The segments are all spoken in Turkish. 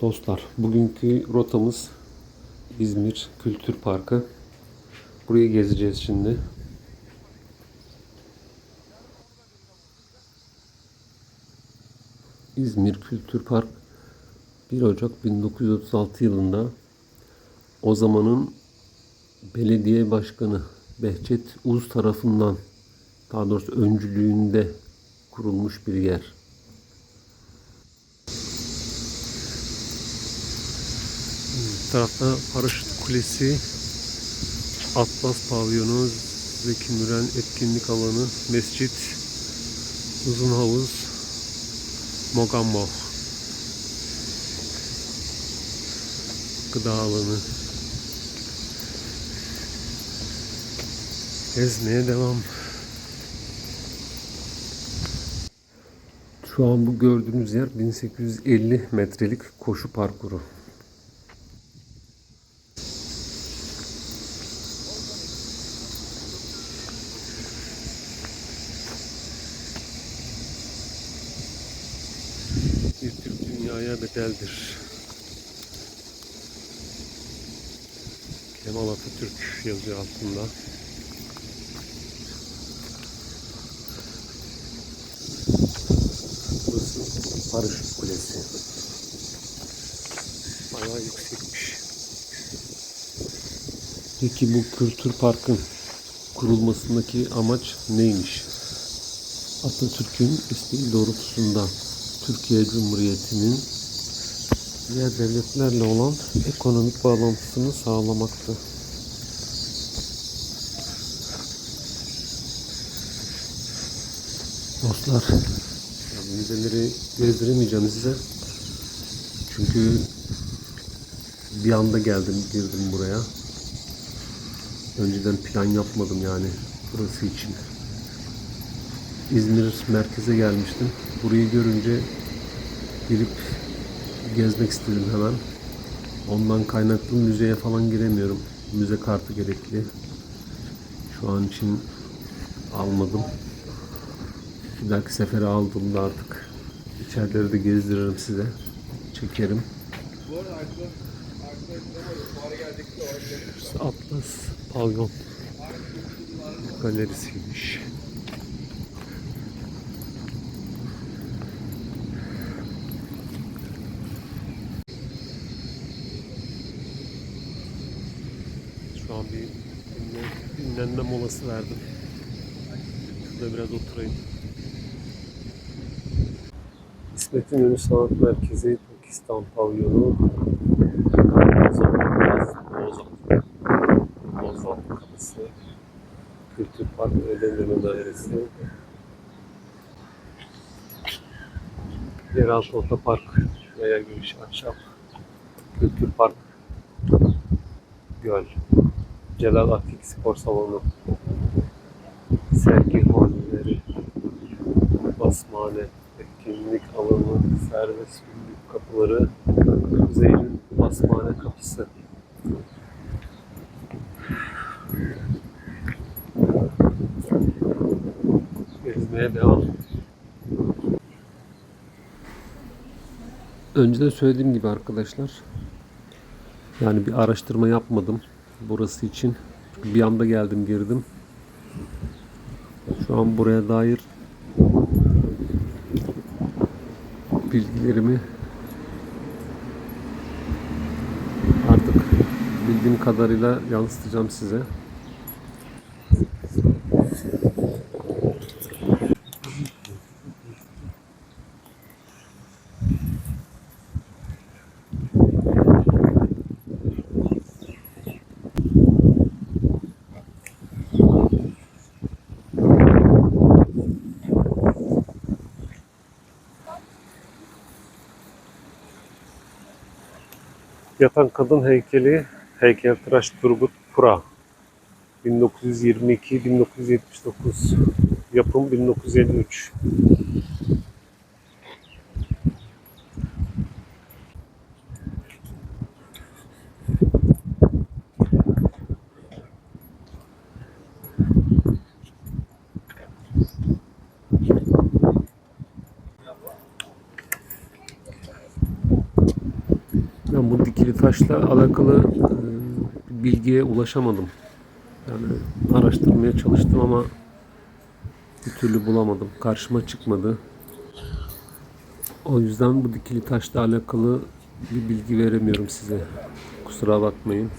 Dostlar, bugünkü rotamız İzmir Kültür Parkı. Burayı gezeceğiz şimdi. İzmir Kültür Park 1 Ocak 1936 yılında o zamanın belediye başkanı Behçet Uz tarafından daha doğrusu öncülüğünde kurulmuş bir yer. Tarafta Paraşüt Kulesi, Atlas Pavyonu, Zeki Müren etkinlik alanı, mescit, uzun havuz, Mogambo. Gıda alanı. Gezmeye devam. Şu an bu gördüğünüz yer 1850 metrelik koşu parkuru. Bir Türk dünyaya bedeldir. Kemal Atatürk yazıyor altında. Burası Paraşüt Kulesi. Bayağı yüksekmiş. Peki bu kültür parkın kurulmasındaki amaç neymiş? Atatürk'ün isteği doğrultusunda Türkiye Cumhuriyeti'nin diğer devletlerle olan ekonomik bağlantısını sağlamaktı. Dostlar, yani müzeleri gezdiremeyeceğim size. Çünkü bir anda geldim, girdim buraya. Önceden plan yapmadım yani burası için. İzmir merkeze gelmiştim. Burayı görünce girip gezmek istedim hemen. Ondan kaynaklı müzeye falan giremiyorum. Müze kartı gerekli. Şu an için almadım. Bir dahaki sefere aldığımda artık içerileri de gezdiririm size. Çekerim. Atlas Pavyon galerisiymiş. Şu an bir dinle- dinlenme molası verdim. Şurada biraz oturayım. İsmet İnönü Sanat Merkezi, Pakistan Pavyonu, Bozal Kapısı, Kültür Park Ödenleme Dairesi, Yeraltı Otopark, Yaya Gülüş Ahşap, Kültür Park, Göl, Celal Atik Spor Salonu, Sergi Haneleri, Basmane, Etkinlik Alanı, Serbest Günlük Kapıları, Kuzey'in Basmane Kapısı. Gezmeye devam. Önceden söylediğim gibi arkadaşlar yani bir araştırma yapmadım burası için. Bir anda geldim girdim. Şu an buraya dair bilgilerimi artık bildiğim kadarıyla yansıtacağım size. Yatan kadın heykeli heykeltıraş Turgut Pura. 1922-1979 yapım 1953. Ben bu dikili taşla alakalı e, bilgiye ulaşamadım. Yani araştırmaya çalıştım ama bir türlü bulamadım. Karşıma çıkmadı. O yüzden bu dikili taşla alakalı bir bilgi veremiyorum size. Kusura bakmayın.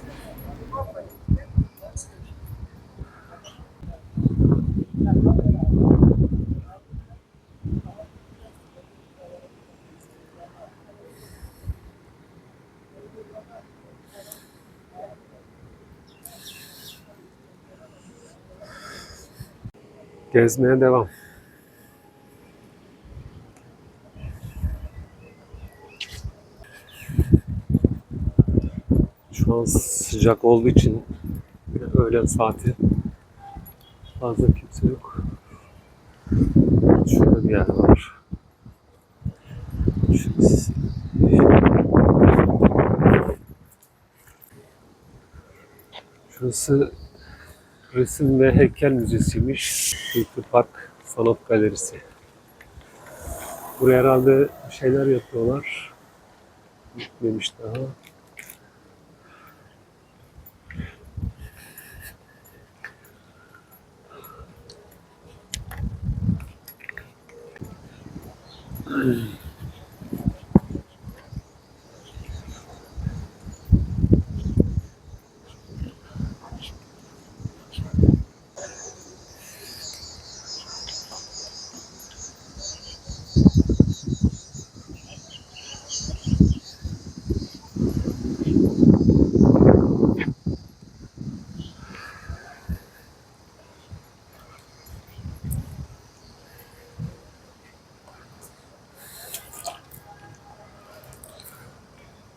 Gezmeye devam. Şu an sıcak olduğu için öğlen saati fazla kimse yok. Şurada bir yer var. Şurası. Resim ve Heykel Müzesi'ymiş. Kültür Park Sanat Galerisi. Buraya herhalde bir şeyler yapıyorlar. Gitmemiş daha.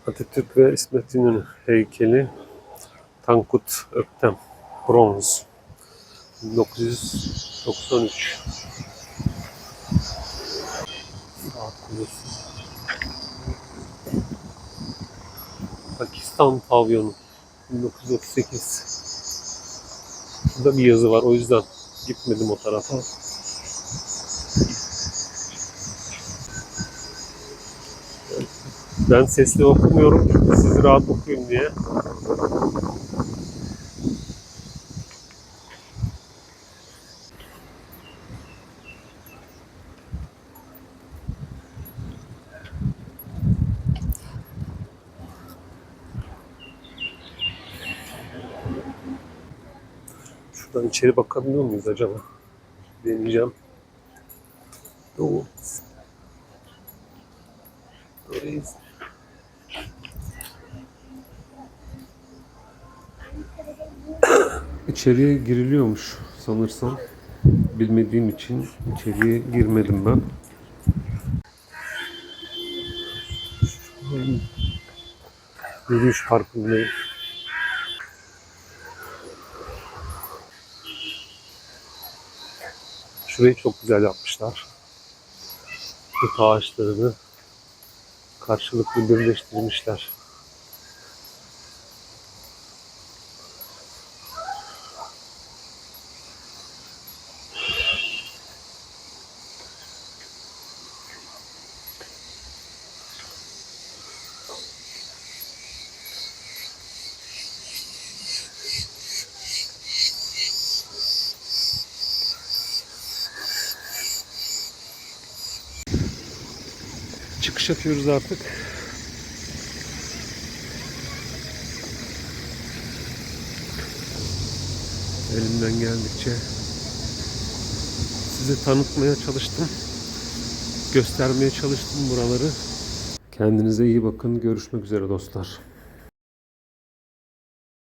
Atatürk ve İsmet İnönü heykeli Tankut Öktem bronz 1993 Saat Kulesi Pakistan pavyonu 1938 Burada bir yazı var o yüzden gitmedim o tarafa. Ben sesli okumuyorum çünkü siz rahat okuyun diye. Şuradan içeri bakabiliyor muyuz acaba? Deneyeceğim. Doğru. İçeriye giriliyormuş sanırsam. Bilmediğim için içeriye girmedim ben. Yürüyüş parkındayım. Şurayı çok güzel yapmışlar. Bu ağaçlarını karşılıklı birleştirmişler. Çıkış yapıyoruz artık. Elimden geldikçe size tanıtmaya çalıştım. Göstermeye çalıştım buraları. Kendinize iyi bakın. Görüşmek üzere dostlar.